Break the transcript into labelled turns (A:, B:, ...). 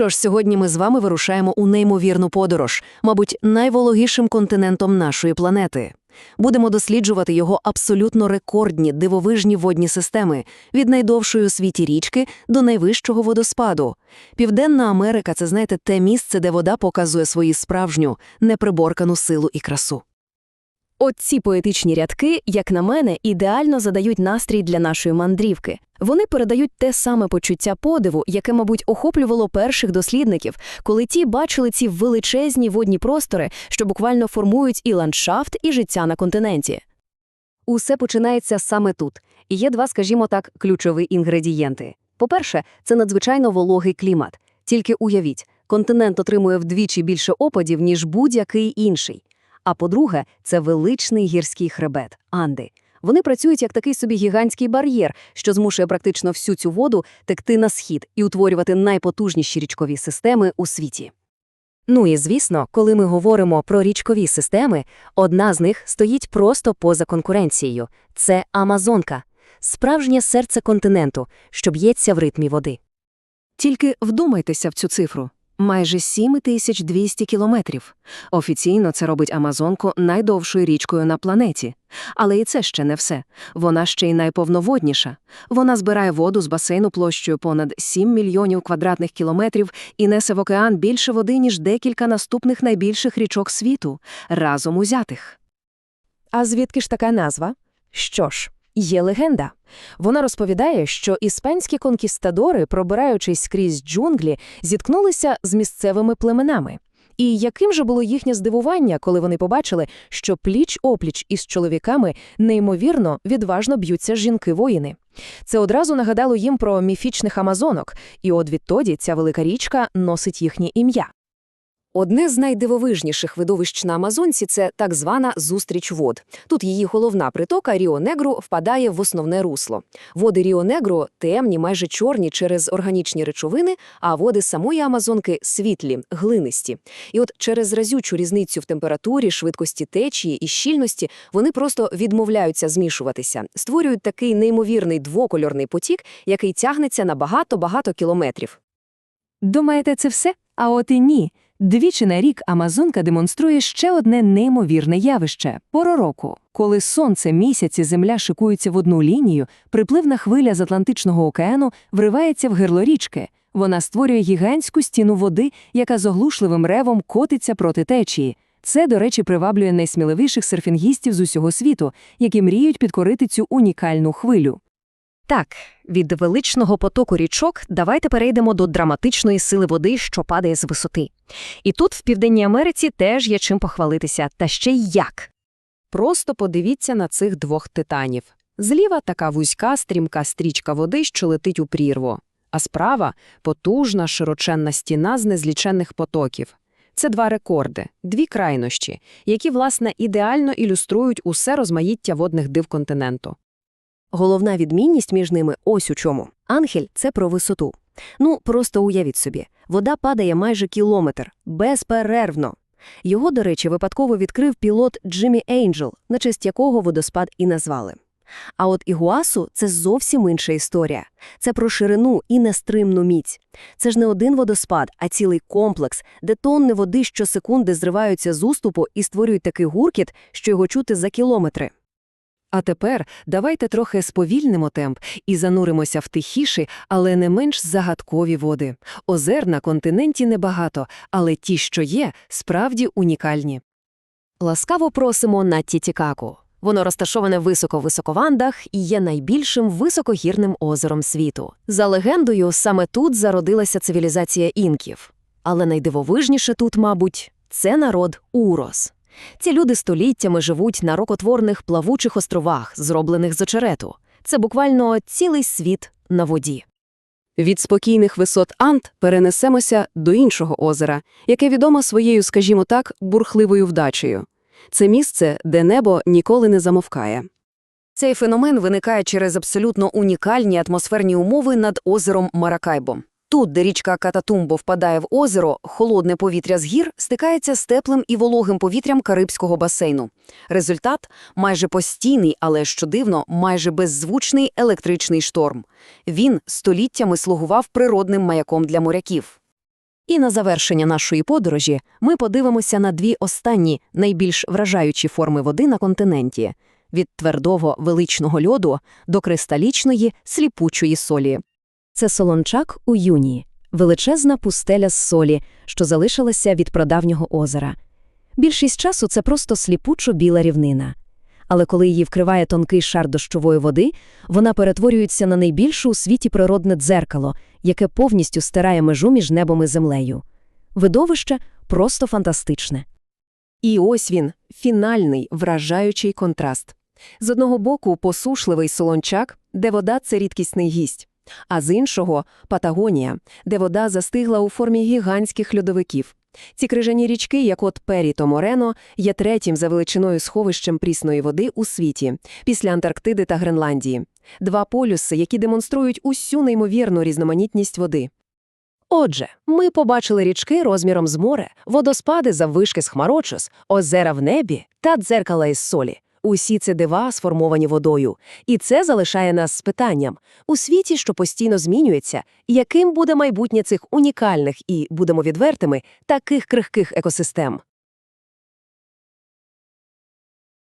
A: що ж, сьогодні ми з вами вирушаємо у неймовірну подорож, мабуть, найвологішим континентом нашої планети. Будемо досліджувати його абсолютно рекордні дивовижні водні системи від найдовшої у світі річки до найвищого водоспаду. Південна Америка це, знаєте, те місце, де вода показує свою справжню, неприборкану силу і красу.
B: От ці поетичні рядки, як на мене, ідеально задають настрій для нашої мандрівки. Вони передають те саме почуття подиву, яке, мабуть, охоплювало перших дослідників, коли ті бачили ці величезні водні простори, що буквально формують і ландшафт, і життя на континенті.
A: Усе починається саме тут. І є два, скажімо так, ключові інгредієнти. По-перше, це надзвичайно вологий клімат. Тільки уявіть, континент отримує вдвічі більше опадів, ніж будь-який інший. А по-друге, це величний гірський хребет – Анди. Вони працюють як такий собі гігантський бар'єр, що змушує практично всю цю воду текти на схід і утворювати найпотужніші річкові системи у світі. Ну і звісно, коли ми говоримо про річкові системи, одна з них стоїть просто поза конкуренцією – це Амазонка, справжнє серце континенту, що б'ється в ритмі води. Тільки вдумайтеся в цю цифру. Майже 7200 кілометрів. Офіційно це робить Амазонку найдовшою річкою на планеті. Але і це ще не все. Вона ще й найповноводніша. Вона збирає воду з басейну площею понад 7 мільйонів квадратних кілометрів і несе в океан більше води, ніж декілька наступних найбільших річок світу, разом узятих.
B: А звідки ж така назва? Що ж, є легенда. Вона розповідає, що іспанські конкістадори, пробираючись крізь джунглі, зіткнулися з місцевими племенами. І яким же було їхнє здивування, коли вони побачили, що пліч-опліч із чоловіками неймовірно відважно б'ються жінки-воїни. Це одразу нагадало їм про міфічних амазонок, і от відтоді ця велика річка носить їхнє ім'я.
A: Одне з найдивовижніших видовищ на Амазонці – це так звана «зустріч вод». Тут її головна притока Ріо-Негру впадає в основне русло. Води Ріо-Негру темні, майже чорні через органічні речовини, а води самої Амазонки – світлі, глинисті. І от через разючу різницю в температурі, швидкості течії і щільності вони просто відмовляються змішуватися, створюють такий неймовірний двокольорний потік, який тягнеться на багато-багато кілометрів.
C: Думаєте, це все? А от і ні. Двічі на рік Амазонка демонструє ще одне неймовірне явище – пору року. Коли сонце, місяць і земля шикуються в одну лінію, припливна хвиля з Атлантичного океану вривається в гирло річки. Вона створює гігантську стіну води, яка з оглушливим ревом котиться проти течії. Це, до речі, приваблює найсміливіших серфінгістів з усього світу, які мріють підкорити цю унікальну хвилю.
A: Так, від величного потоку річок давайте перейдемо до драматичної сили води, що падає з висоти. І тут, в Південній Америці, теж є чим похвалитися, та ще й як. Просто подивіться на цих двох титанів. Зліва така вузька стрімка стрічка води, що летить у прірву, а справа – потужна широченна стіна з незліченних потоків. Це два рекорди, дві крайнощі, які, власне, ідеально ілюструють усе розмаїття водних див континенту. Головна відмінність між ними ось у чому. Анхель – це про висоту. Ну, просто уявіть собі. Вода падає майже кілометр, безперервно. Його, до речі, випадково відкрив пілот Джиммі Ейнджел, на честь якого водоспад і назвали. А от Ігуасу – це зовсім інша історія. Це про ширину і нестримну міць. Це ж не один водоспад, а цілий комплекс, де тонни води щосекунди зриваються з уступу і створюють такий гуркіт, що його чути за кілометри. А тепер давайте трохи сповільнимо темп і зануримося в тихіші, але не менш загадкові води. Озер на континенті небагато, але ті, що є, справді унікальні. Ласкаво просимо на Тітікаку. Воно розташоване високо-високо в Андах і є найбільшим високогірним озером світу. За легендою, саме тут зародилася цивілізація інків. Але найдивовижніше тут, мабуть, це народ Урос. Ці люди століттями живуть на рокотворних плавучих островах, зроблених з очерету. Це буквально цілий світ на воді. Від спокійних висот Анд перенесемося до іншого озера, яке відомо своєю, скажімо так, бурхливою вдачею. Це місце, де небо ніколи не замовкає. Цей феномен виникає через абсолютно унікальні атмосферні умови над озером Маракайбо. Тут, де річка Кататумбо впадає в озеро, холодне повітря з гір стикається з теплим і вологим повітрям Карибського басейну. Результат – майже постійний, але, що дивно, майже беззвучний електричний шторм. Він століттями слугував природним маяком для моряків. І на завершення нашої подорожі ми подивимося на дві останні найбільш вражаючі форми води на континенті – від твердого величного льоду до кристалічної сліпучої солі. Це Солончак у Юнії, величезна пустеля з солі, що залишилася від прадавнього озера. Більшість часу це просто сліпучо біла рівнина. Але коли її вкриває тонкий шар дощової води, вона перетворюється на найбільше у світі природне дзеркало, яке повністю стирає межу між небом і землею. Видовище просто фантастичне.
B: І ось він, фінальний, вражаючий контраст. З одного боку посушливий солончак, де вода – це рідкісний гість, а з іншого – Патагонія, де вода застигла у формі гігантських льодовиків. Ці крижані річки, як от Періто Морено, є третім за величиною сховищем прісної води у світі, після Антарктиди та Гренландії. Два полюси, які демонструють усю неймовірну різноманітність води. Отже, ми побачили річки розміром з море, водоспади заввишки з хмарочос, озера в небі та дзеркала із солі. Усі це дива, сформовані водою. І це залишає нас з питанням. У світі, що постійно змінюється, яким буде майбутнє цих унікальних і, будемо відвертими, таких крихких екосистем?